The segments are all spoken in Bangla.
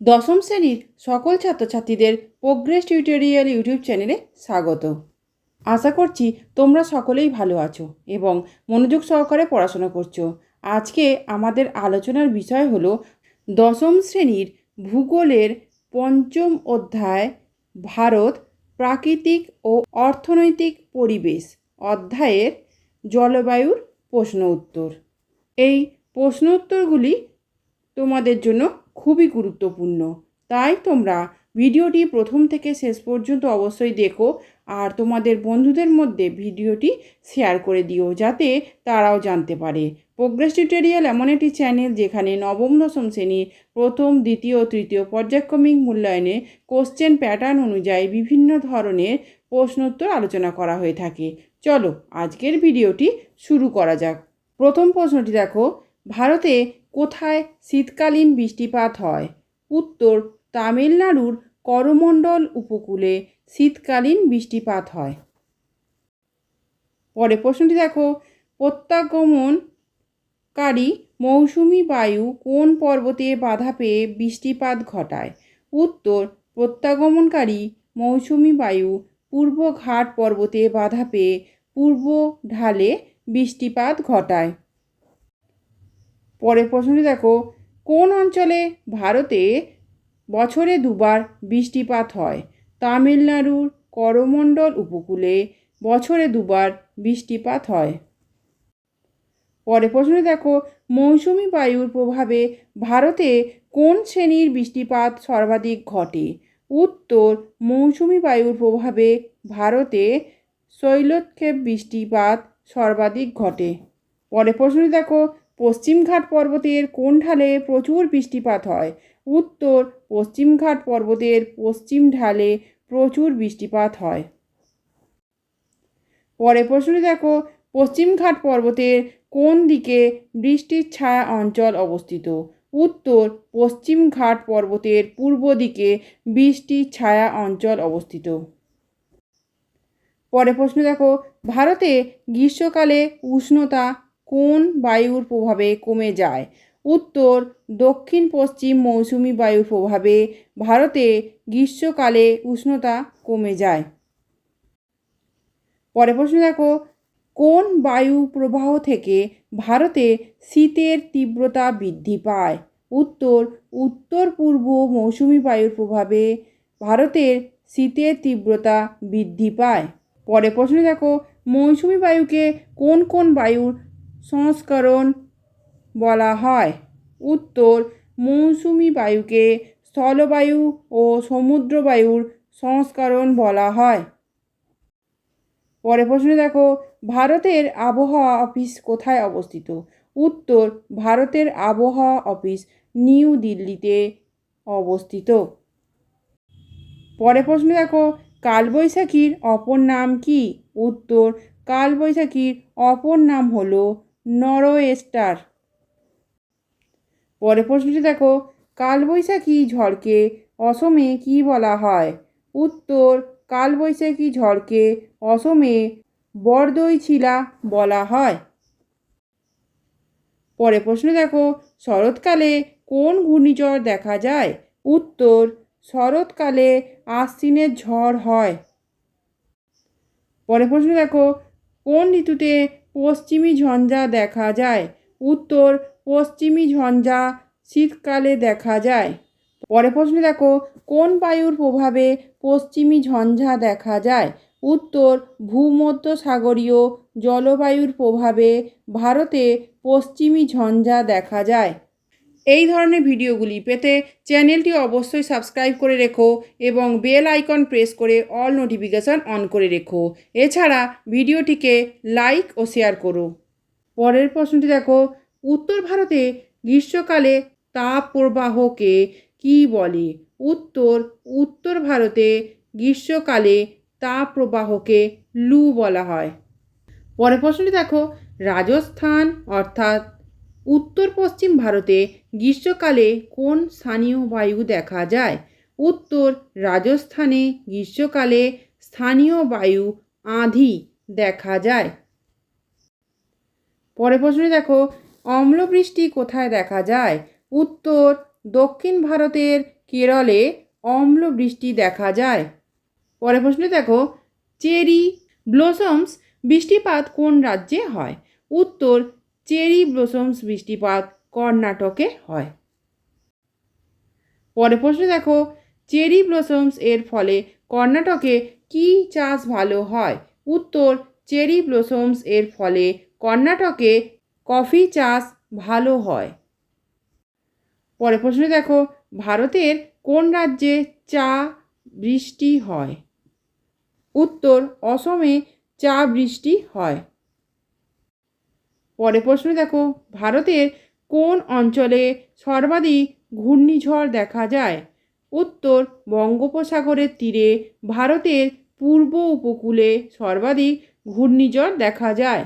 দশম শ্রেণির সকল ছাত্রছাত্রীদের প্রোগ্রেস টিউটোরিয়াল ইউটিউব চ্যানেলে স্বাগত। আশা করছি তোমরা সকলেই ভালো আছো এবং মনোযোগ সহকারে পড়াশোনা করছ। আজকে আমাদের আলোচনার বিষয় হলো দশম শ্রেণির ভূগোলের পঞ্চম অধ্যায় ভারত প্রাকৃতিক ও অর্থনৈতিক পরিবেশ অধ্যায়ের জলবায়ুর প্রশ্ন উত্তর। এই প্রশ্ন উত্তরগুলি তোমাদের জন্য খুবই গুরুত্বপূর্ণ। তাই তোমরা ভিডিওটি প্রথম থেকে শেষ পর্যন্ত অবশ্যই দেখো আর তোমাদের বন্ধুদের মধ্যে ভিডিওটি শেয়ার করে দিও যাতে তারাও জানতে পারে। প্রোগ্রেস টিউটোরিয়াল এমন একটি চ্যানেল যেখানে নবম, দশম শ্রেণির প্রথম, দ্বিতীয়, তৃতীয় পর্যায়ক্রমিক মূল্যায়নে কোশ্চেন প্যাটার্ন অনুযায়ী বিভিন্ন ধরনের প্রশ্নোত্তর আলোচনা করা হয়ে থাকে। চলো আজকের ভিডিওটি শুরু করা যাক। প্রথম প্রশ্নটি দেখো, ভারতে কোথায় শীতকালীন বৃষ্টিপাত হয়? উত্তর, তামিলনাড়ুর করমণ্ডল উপকূলে শীতকালীন বৃষ্টিপাত হয়। পরে প্রশ্নটি দেখো। প্রত্যাগমনকারী মৌসুমি বায়ু কোন পর্বতে বাধা পেয়ে বৃষ্টিপাত ঘটায়? উত্তর, প্রত্যাগমনকারী মৌসুমি বায়ু পূর্ব ঘাট পর্বতে বাধা পেয়ে পূর্ব ঢালে বৃষ্টিপাত ঘটায়। পরের প্রশ্নটি দেখো, কোন অঞ্চলে ভারতে বছরে দুবার বৃষ্টিপাত হয়? তামিলনাড়ুর করমণ্ডল উপকূলে বছরে দুবার বৃষ্টিপাত হয়। পরে প্রশ্নটি দেখো, মৌসুমি বায়ুর প্রভাবে ভারতে কোন শ্রেণির বৃষ্টিপাত সর্বাধিক ঘটে? উত্তর, মৌসুমি বায়ুর প্রভাবে ভারতে শৈলোৎক্ষেপ বৃষ্টিপাত সর্বাধিক ঘটে। পরে প্রশ্নটি দেখো পশ্চিমঘাট পর্বতের কোন ঢালে প্রচুর বৃষ্টিপাত হয়। উত্তর পশ্চিমঘাট পর্বতের পশ্চিম ঢালে প্রচুর বৃষ্টিপাত হয়। পরে প্রশ্নটি দেখো, পশ্চিমঘাট পর্বতের কোন দিকে বৃষ্টির ছায়া অঞ্চল অবস্থিত? উত্তর, পশ্চিমঘাট পর্বতের পূর্ব দিকে বৃষ্টির ছায়া অঞ্চল অবস্থিত। পরে প্রশ্ন দেখো, ভারতে গ্রীষ্মকালে উষ্ণতা কোন বায়ুর প্রভাবে কমে যায়? উত্তর, দক্ষিণ পশ্চিম মৌসুমি বায়ুর প্রভাবে ভারতে গ্রীষ্মকালে উষ্ণতা কমে যায়। পরে প্রশ্ন দেখো, কোন বায়ু প্রবাহ থেকে ভারতে শীতের তীব্রতা বৃদ্ধি পায়? উত্তর উত্তর পূর্ব মৌসুমি বায়ুর প্রভাবে ভারতের শীতের তীব্রতা বৃদ্ধি পায়। পরে প্রশ্ন দেখো, মৌসুমি বায়ুকে কোন কোন বায়ুর সংস্করণ বলা হয়। উত্তর, মৌসুমি বায়ুকে স্থলবায়ু ও সমুদ্রবায়ুর সংস্করণ বলা হয়। পরে প্রশ্ন দেখো, ভারতের আবহাওয়া অফিস কোথায় অবস্থিত? উত্তর, ভারতের আবহাওয়া অফিস নিউ দিল্লিতে অবস্থিত। পরে প্রশ্ন দেখো, কালবৈশাখীর অপর নাম কি? উত্তর, কালবৈশাখীর অপর নাম হলো নরওয়েস্টার। পরে প্রশ্নটি দেখো, কালবৈশাখী ঝড়কে অসমে কি বলা হয়? উত্তর, কালবৈশাখী ঝড়কে অসমে বরদইছিলা বলা হয়। পরে প্রশ্ন দেখো, শরৎকালে কোন ঘূর্ণিঝড় দেখা যায়? উত্তর, শরৎকালে আশ্বিনের ঝড় হয়। পরে প্রশ্ন দেখো, কোন ঋতুতে পশ্চিমী ঝঞ্ঝা দেখা যায়। উত্তর পশ্চিমী ঝঞ্ঝা শীতকালে দেখা যায়। পরে প্রশ্নে দেখো, কোন বায়ুর প্রভাবে পশ্চিমী ঝঞ্ঝা দেখা যায়? উত্তর ভূমধ্য সাগরীয় জলবায়ুর প্রভাবে ভারতে পশ্চিমী ঝঞ্ঝা দেখা যায়। এই ধরনের ভিডিওগুলি পেতে চ্যানেলটি অবশ্যই সাবস্ক্রাইব করে রেখো এবং বেল আইকন প্রেস করে অল নোটিফিকেশান অন করে রেখো। এছাড়া ভিডিওটিকে লাইক ও শেয়ার করো। পরের প্রশ্নটি দেখো, উত্তর ভারতে গ্রীষ্মকালে তাপ প্রবাহকে কী বলে? উত্তর উত্তর ভারতে গ্রীষ্মকালে তাপ প্রবাহকে লু বলা হয়। পরের প্রশ্নটি দেখো, রাজস্থান অর্থাৎ উত্তর পশ্চিম ভারতে গ্রীষ্মকালে কোন স্থানীয় বায়ু দেখা যায়? উত্তর, রাজস্থানে গ্রীষ্মকালে স্থানীয় বায়ু আঁধি দেখা যায়। পরে প্রশ্নে দেখো, অম্লবৃষ্টি কোথায় দেখা যায়? উত্তর, দক্ষিণ ভারতের কেরলে অম্ল বৃষ্টি দেখা যায়। পরে প্রশ্নে দেখো, চেরি ব্লসমস বৃষ্টিপাত কোন রাজ্যে হয়? উত্তর চেরি ব্লসমস বৃষ্টিপাত কর্ণাটকে হয়। পরে প্রশ্নে দেখো, চেরি ব্লসমস এর ফলে কর্ণাটকে কি চাষ ভালো হয়? উত্তর, চেরি ব্লসমস এর ফলে কর্ণাটকে কফি চাষ ভালো হয়। পরে প্রশ্নে দেখো, ভারতের কোন রাজ্যে চা বৃষ্টি হয়? উত্তর, অসমে চা বৃষ্টি হয়। পরের প্রশ্ন দেখো, ভারতের কোন অঞ্চলে সর্বাধিক ঘূর্ণিঝড় দেখা যায়? উত্তর, বঙ্গোপসাগরের তীরে ভারতের পূর্ব উপকূলে সর্বাধিক ঘূর্ণিঝড় দেখা যায়।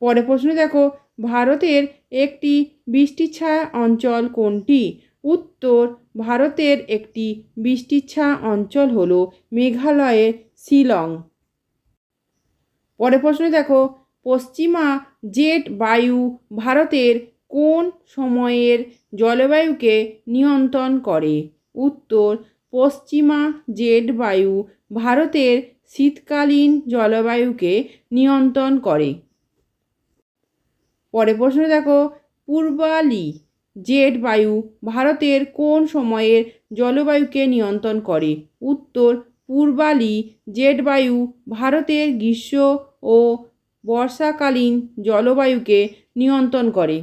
পরের প্রশ্ন দেখো, ভারতের একটি বৃষ্টিচ্ছায়া অঞ্চল কোনটি? উত্তর, ভারতের একটি বৃষ্টিচ্ছায়া অঞ্চল হল মেঘালয়ের শিলং। পরের প্রশ্ন দেখো পশ্চিমা জেট বায়ু ভারতের কোন সময়ের জলবায়ুকে নিয়ন্ত্রণ করে? উত্তর, পশ্চিমা জেট বায়ু ভারতের শীতকালীন জলবায়ুকে নিয়ন্ত্রণ করে। পরে প্রশ্ন দেখো, পূর্বালি জেট বায়ু ভারতের কোন সময়ের জলবায়ুকে নিয়ন্ত্রণ করে? উত্তর, পূর্বালি জেট বায়ু ভারতের গ্রীষ্ম ও বর্ষাকালীন জলবায়ুকে নিয়ন্ত্রণ করে।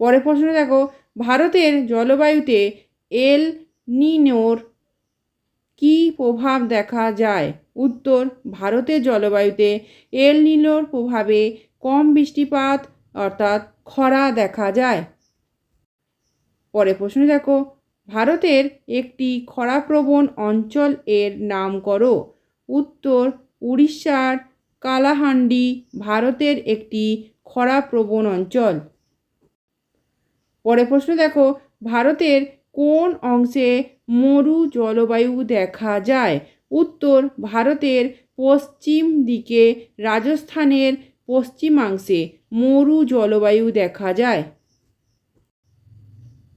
পরে প্রশ্ন দেখো, ভারতের জলবায়ুতে এল নিনোর কী প্রভাব দেখা যায়? উত্তর, ভারতের জলবায়ুতে এল নিনোর প্রভাবে কম বৃষ্টিপাত অর্থাৎ খরা দেখা যায়। পরে প্রশ্ন দেখো, ভারতের একটি খরাপ্রবণ অঞ্চল এর নাম করো। উত্তর উড়িষ্যার কালাহান্ডি ভারতের একটি খরাপ্রবণ অঞ্চল। পরে প্রশ্ন দেখো, ভারতের কোন অংশে মরু জলবায়ু দেখা যায়? উত্তর, ভারতের পশ্চিম দিকে, রাজস্থানের পশ্চিমাংশে মরু জলবায়ু দেখা যায়।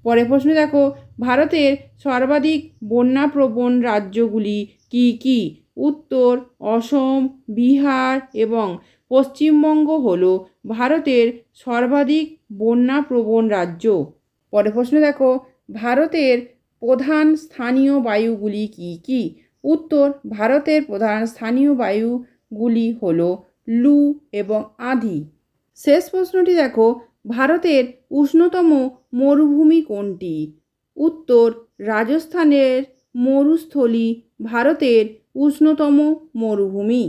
পরে প্রশ্ন দেখো, ভারতের সর্বাধিক বন্যাপ্রবণ রাজ্যগুলি কি কি? উত্তর, অসম, বিহার এবং পশ্চিমবঙ্গ হল ভারতের সর্বাধিক বন্যাপ্রবণ রাজ্য। পরে প্রশ্ন দেখো, ভারতের প্রধান স্থানীয় বায়ুগুলি কি কি? উত্তর, ভারতের প্রধান স্থানীয় বায়ুগুলি হল লু এবং আঁধি। শেষ প্রশ্নটি দেখো, ভারতের উষ্ণতম মরুভূমি কোনটি? উত্তর, রাজস্থানের মরুস্থলী ভারতের উষ্ণতম মরুভূমি।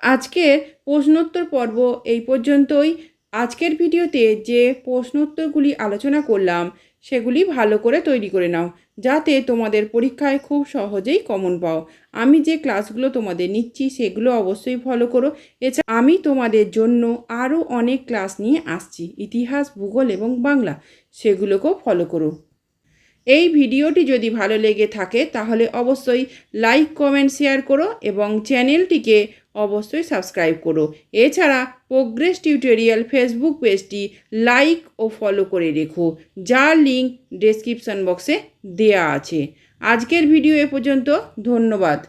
আজকের প্রশ্নোত্তর পর্ব এই পর্যন্তই। আজকের ভিডিওতে যে প্রশ্নোত্তরগুলি আলোচনা করলাম, সেগুলি ভালো করে তৈরি করে নাও, যাতে তোমাদের পরীক্ষায় খুব সহজেই কমন পাও। আমি যে ক্লাসগুলো তোমাদের নিচ্ছি, সেগুলো অবশ্যই ফলো করো। এছাড়া আমি তোমাদের জন্য আরও অনেক ক্লাস নিয়ে আসছি, ইতিহাস, ভূগোল এবং বাংলা, সেগুলোকেও ফলো করো। এই ভিডিওটি যদি ভালো লেগে থাকে, তাহলে অবশ্যই লাইক, কমেন্ট, শেয়ার করো এবং চ্যানেলটিকে অবশ্যই সাবস্ক্রাইব করো। এছাড়া প্রোগ্রেস টিউটোরিয়াল ফেসবুক পেজটি লাইক ও ফলো করে রেখো, যার লিঙ্ক ডেসক্রিপশন বক্সে দেয়া আছে। আজকের ভিডিও এ পর্যন্ত, ধন্যবাদ।